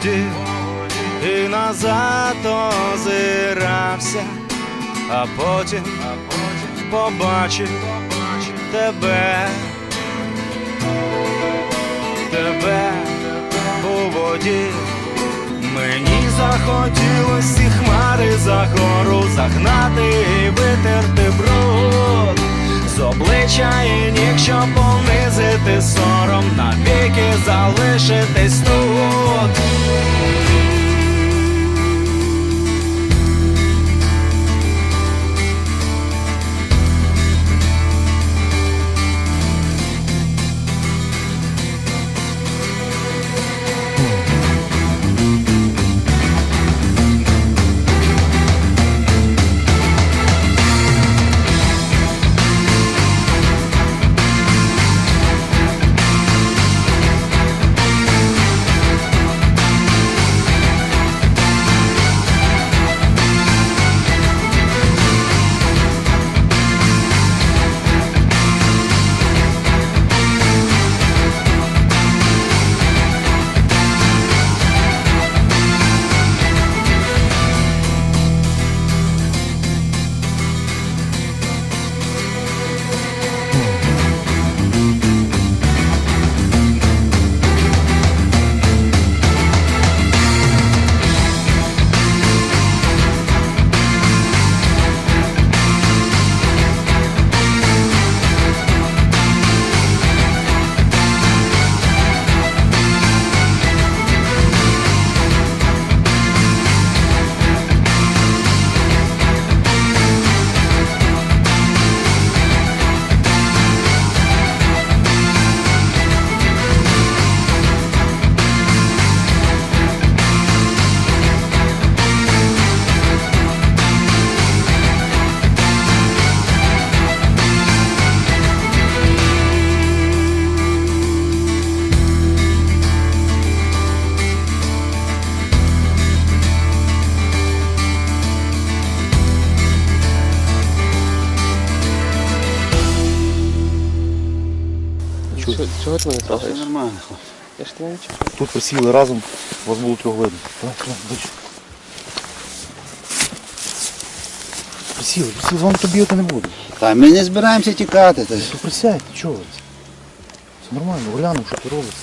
Воді і назад озирався, а потім побачив тебе, тебе у воді. Мені захотілось ці хмари за гору загнати і витерти бруд з обличчя і ніг, щоб понизити сором, навіки залишитись Чого, чого ти мене трогаєш? Нормально. Я ж тебе не чую. Тут присіли разом, вас було трьох видно. Давай, давай, дочь. Присіли, присіли, з вами то бігати не буде. Та ми не збираємося тікати. Та. То присядьте, чого? Все нормально, глянув, що ти робиш.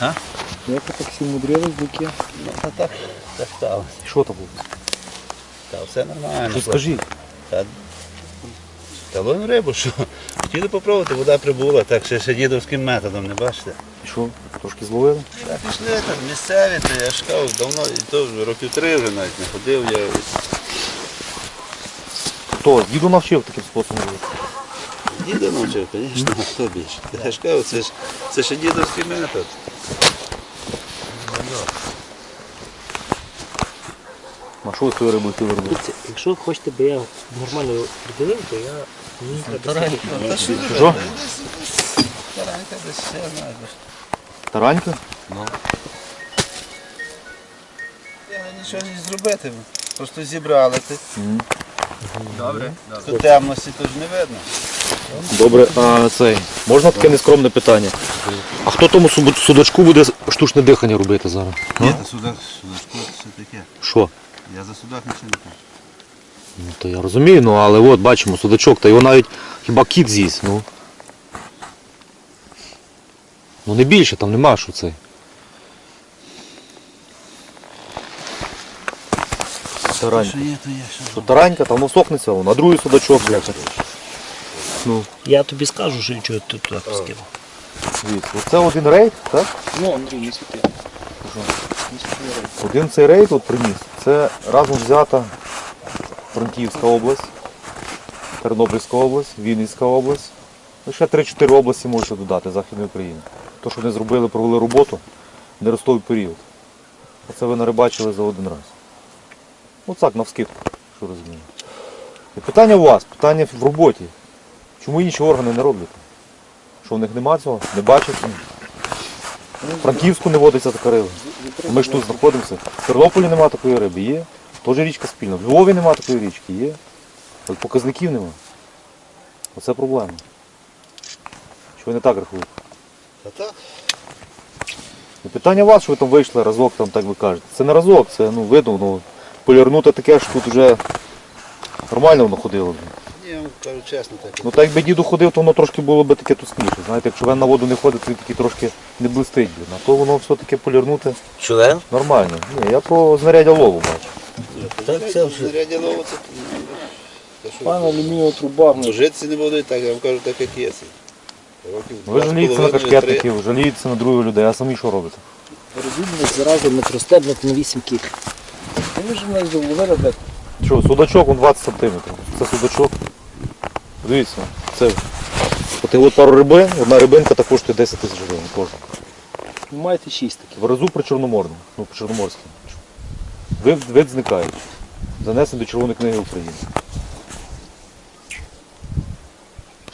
А? Як ви так всі мудрили в руки? Ну, та так, так сталося. Що там було? Та все нормально. Що скажіть? Та, та ловимо рибу, що? Хотіли попробувати, вода прибула, так ще, ще дідовським методом, не бачите? І що, трошки зловили? Та пішли там місцеві, то я ж кажу, давно, і то вже років три вже навіть не ходив я. Хто? Діду навчив таким способом робити? Діду навчив, звісно, хто більше. Я ж кажу, це ж це ще дідовський метод. А що ви свою рибу хотіли робити? Якщо хочете, би я нормально приділив, то я мені треба що? Що? Таранька десь ще знаєш. Таранька? Я нічого не зробити, просто зібрали ти. Добре. Тут темності тут ж не видно. Добре, а цей, можна таке нескромне питання? А хто тому суб- судачку буде штучне дихання робити зараз? Ні, та судак, судачку це все таке. Що? Я за судак нічого не кажу. Ну то я розумію, ну але от бачимо, судачок, та його навіть хіба кіт з'їсть, ну. Ну не більше, там нема що цей. Таранька. Що є, то є, що. Таранька, там сохнеться, вон, а другий судачок, бляха. Ну, Я тобі скажу, що нічого тут туди дивіться, оце один рейд, так? Ну, Андрій, не світи. Один цей рейд от приніс. Це разом взята Франківська область, Тернопільська область, Вінницька область. Ну, ще 3-4 області можете додати Західної України. То, що вони зробили, провели роботу в неростовий період. Оце ви нарибачили за один раз. Ну так, навскидку, що розумію. І питання у вас, питання в роботі. Чому інші органи не роблять? Що в них нема цього? Не бачать? В Франківську не водиться така риба. Ми ж тут знаходимося. В Тернополі нема такої риби, є. Теж річка спільна. В Львові нема такої річки, є. От показників нема. Оце проблема. Що ви не так рахуєте? Та так. І питання вас, що ви там вийшли разок, там так ви кажете. Це не разок, це ну видно, ну полірнути таке, що тут вже нормально воно ходило. Ні, я вам кажу чесно, так. Ну так якби діду ходив, то воно трошки було б таке тускніше. Знаєте, якщо він на воду не ходить, то він такий трошки не блистить. Блін. А то воно все-таки полірнути Член? нормально. Ні, я про знаряддя лову бачу. Так це вже. Знаряддя лову це. Та що, алюмінієва труба. ну, Житися не будуть, так я вам кажу, так як є. це. Років Ви два з жалієтеся на половиною, три. кашкетників, жалієтеся на других людей, а самі що робите? Розумник зразу метростебник на 8 кік. Та ви ж нас блядь. Що, судачок он 20 сантиметрів. Це судачок. Дивіться, це от, от пару рибин, одна рибинка та коштує 10 тисяч гривень кожна. Ви маєте 6 таких. В разу при Чорноморному, ну по Чорноморському. Вид, вид зникаючий. Занесений до Червоної книги України.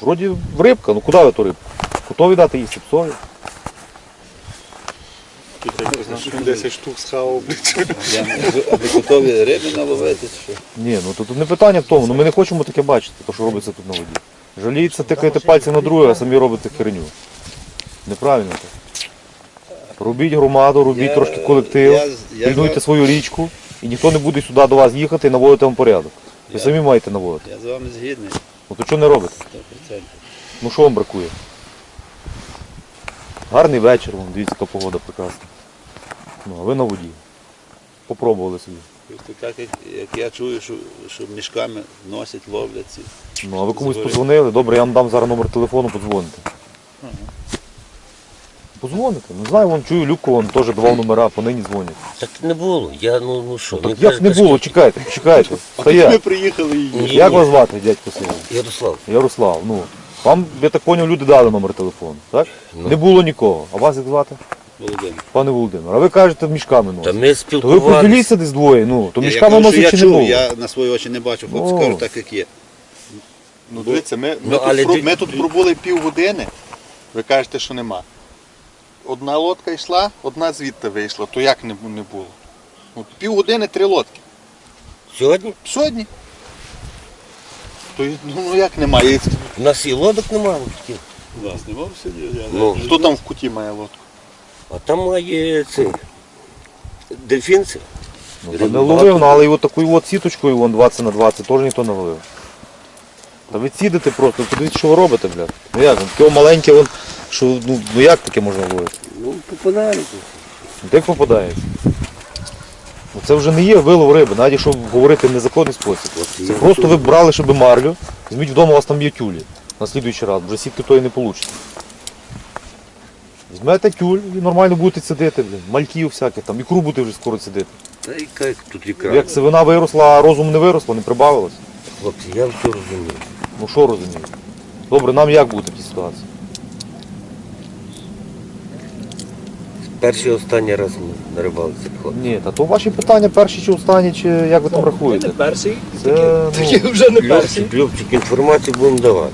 Вроді рибка, ну куди ви ту рибку? Готові дати їсти псові? 10 штук схавав, ви- готові риби наловити? чи Що? Ні, ну тут не питання в тому, ну ми не хочемо таке бачити, то що робиться тут на воді. Жаліється, тикаєте пальці на друге, а самі робите херню. Неправильно так. Робіть громаду, робіть Я- трошки колектив, я- я пільнуйте свою річку, і ніхто не буде сюди до вас їхати і наводити вам порядок. Ви Я- самі маєте наводити. Я з вами згідний, Ну то чого не робите? 100%. Ну що вам бракує? Гарний вечір, вон, дивіться, яка погода прекрасна. Ну, а ви на воді. Попробували собі. Просто так, як, як я чую, що, що мішками носять, ловлять ці. Ну, а ви комусь Забери. подзвонили? Добре, я вам дам зараз номер телефону, подзвоните. Подзвоните. Не знаю, вон чую, Любко вон теж давав номера, по нині дзвонять. Так не було. Я ну ну що, Так як не було, чекайте, чекайте. Стоять. Ми приїхали і Ні, Як ні. вас звати, дядько Сергій? Ярослав, Ярослав, ну. Вам, я так поняв, люди дали номер телефону, так? Ну. Не було нікого. А вас як звати? Володимир. Пане Володимир. А ви кажете, мішками та носять. ми То ви спілкувалися. поділіться десь двоє, ну, то я мішками кажу, що носять я чи не чув, було. я на свої очі не бачу, хлопці О. кажуть так, як є. Ну дивіться, ми, ми, Ну, тут, але про- ди- ми тут пробули півгодини, ви кажете, що нема. Одна лодка йшла, одна звідти вийшла, то як не, не було? Ну, півгодини три лодки. Сьогодні Сьогодні. То, й- ну, ну як немає? У нас і лодок немає. вас не мав сидіти? Ну, Хто там в куті має лодку? А там має цей дельфінці. Ну, не ловив, ну, але от такою от сіточкою вон 20 на 20 теж ніхто не ловив. Та ви цідите просто, подивіться, що ви робите, блядь. Ну як, ну, таке маленьке, вон, що, ну, ну як таке можна ловити? Ну, попадаємо. Ну, Як попадається? Ну, це вже не є вилов риби, навіть якщо говорити в незаконний спосіб. Це просто ви брали, щоб марлю, візьміть вдома, у вас там є тюлі. На слідуючий раз, вже сітки тої не вийде. Візьмете тюль і нормально будете сидити, блін. Мальків всяких там, ікру будете вже скоро сидити. Та яка тут ікра. Як сивина виросла, а розум не виросло, не прибавилось. Хлопці, я все розумію. Ну що розумієте? Добре, нам як бути в цій ситуації? Перший і останній раз ми на рибалці хлопці. Ні, та то ваші питання перші чи останні, чи як ви там рахуєте? Не перший. Це Такі ну, вже не перший. Любчик, Любчик, інформацію будемо давати.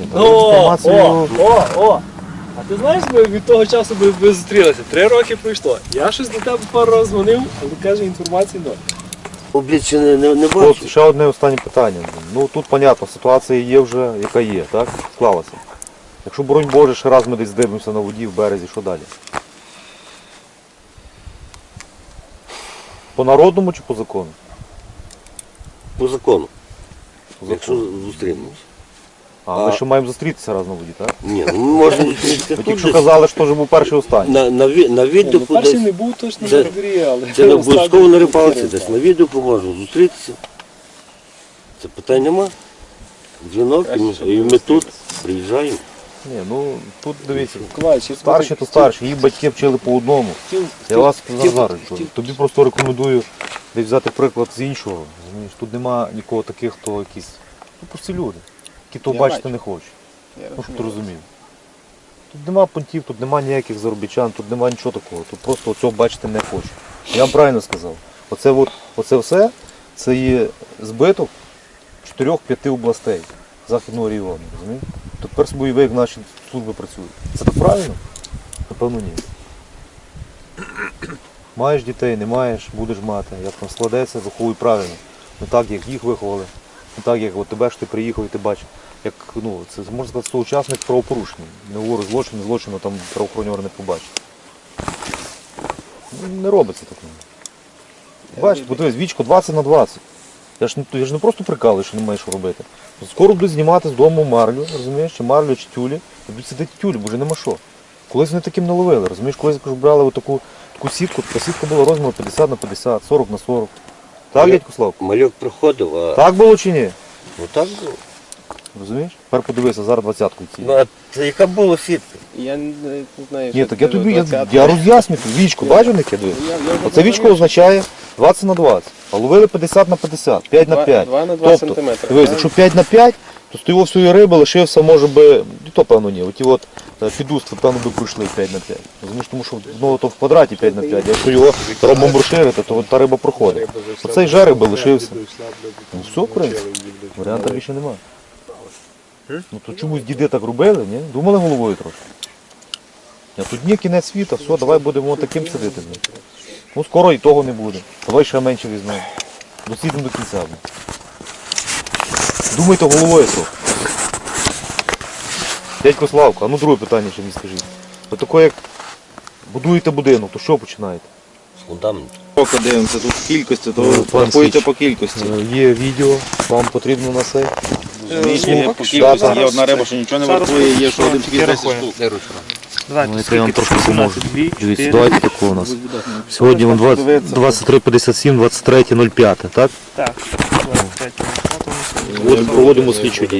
ні, та О, інформацію. о, о, о. Ти знаєш, ми від того часу ми, ми зустрілися. Три роки пройшло. Я щось до тебе пару разів дзвонив, але каже, інформації ноль. Обличчя не, не, не бачу. ще одне останнє питання. Ну тут понятно, ситуація є вже, яка є, так? Склалася. Якщо, боронь Боже, ще раз ми десь здивимося на воді в березі, що далі? По народному чи по закону? По закону. По Якщо закону. А, ми ще маємо зустрітися раз на воді, так? Ні, ну ми можемо зустрітися Ви тільки що казали, що вже був перший останній. На, на, ві- на Ну, перший не був точно Це- на але... Це не обов'язково на рибалці, десь на відео поможемо зустрітися. Це питань нема. Дзвінок, і ми, і ми тут приїжджаємо. Ні, ну тут дивіться. Я Старші то старші, їх батьки вчили по одному. хотів- Я вас зараз тобі просто рекомендую десь взяти приклад з іншого. розумієш? Тут нема нікого таких, хто якісь. Ну прості люди, які то Я бачити бачу. не хочуть. Я Ну, щоб ти розумів. Тут нема понтів, тут нема ніяких заробітчан, тут нема нічого такого. Тут просто цього бачити не хочу. Я вам правильно сказав. Оце, от, оце все, це є збиток чотирьох-п'яти областей Західного регіону. Розумієте? Тепер собою як наші служби працюють. Це так правильно? Напевно, ні. Маєш дітей, не маєш, будеш мати. Як там складеться, виховуй правильно. Не так, як їх виховали, не так, як от тебе ж ти приїхав і ти бачив. Як, ну, це можна сказати, соучасник правопорушення. Не говорю злочин, злочину там правоохоронні органи побачить. Ну, Не робиться такого. Бачиш, подивись, вічко 20 на 20. Я ж, не- я ж не просто прикалую, що немає що робити. Скоро будуть знімати з дому марлю, розумієш, чи марлю, чи тюлі, і будуть сидіти тюлі, бо вже нема що. Колись вони таким не ловили, розумієш, колись кажу, брали отаку таку сітку, така сітка була розміру 50 на 50, 40 на 40. Так, дядько Слав? Мальок приходив, а Так було чи ні? ну так було. Розумієш? Тепер подивися, зараз двадцятку йти. Ну, а це яка була сітка? Я не знаю, Ні, так я тобі, я, я роз'яснюю, тобі. вічку, бачиш, не кидаю? Я- я вже Оце вічко означає 20 на 20, а ловили 50 на 50, 5 на Два- 5. два на два тобто, сантиметри, Дивись, якщо 5 на 5, то з того всієї риби лишився, може би, і то певно ні, оті от е, певно, би пройшли 5 на 5. Розумієш, тому що знову то в квадраті 5 на 5, а якщо його ромбом розширити, то от та риба проходить. Оцей жереб би лишився. Ну все, в принципі, варіанта більше немає. Ну то чомусь діди так робили, ні? Думали головою трошки. А тут ні кінець світу, все, давай будемо таким сидити з ним. Ну скоро і того не буде. Давай ще менше візьмемо. Дослідимо до кінця. Думайте головою трохи. Дядько Славко, а ну друге питання ще мені скажіть. Ви тако як будуєте будинок, то що починаєте? З фундаменту. Поки дивимося, тут кількості, то Ну, Січ. по кількості. Е, Є відео, вам потрібно на цей. Розумієте, по кількості є одна риба, що нічого не вартує, є що один тільки 10 штук. Ну, це я вам трошки поможу. Дивіться, давайте тако у нас. Сьогодні вам 23.57, 23.05, так? Так. Проводимо слідчу дію.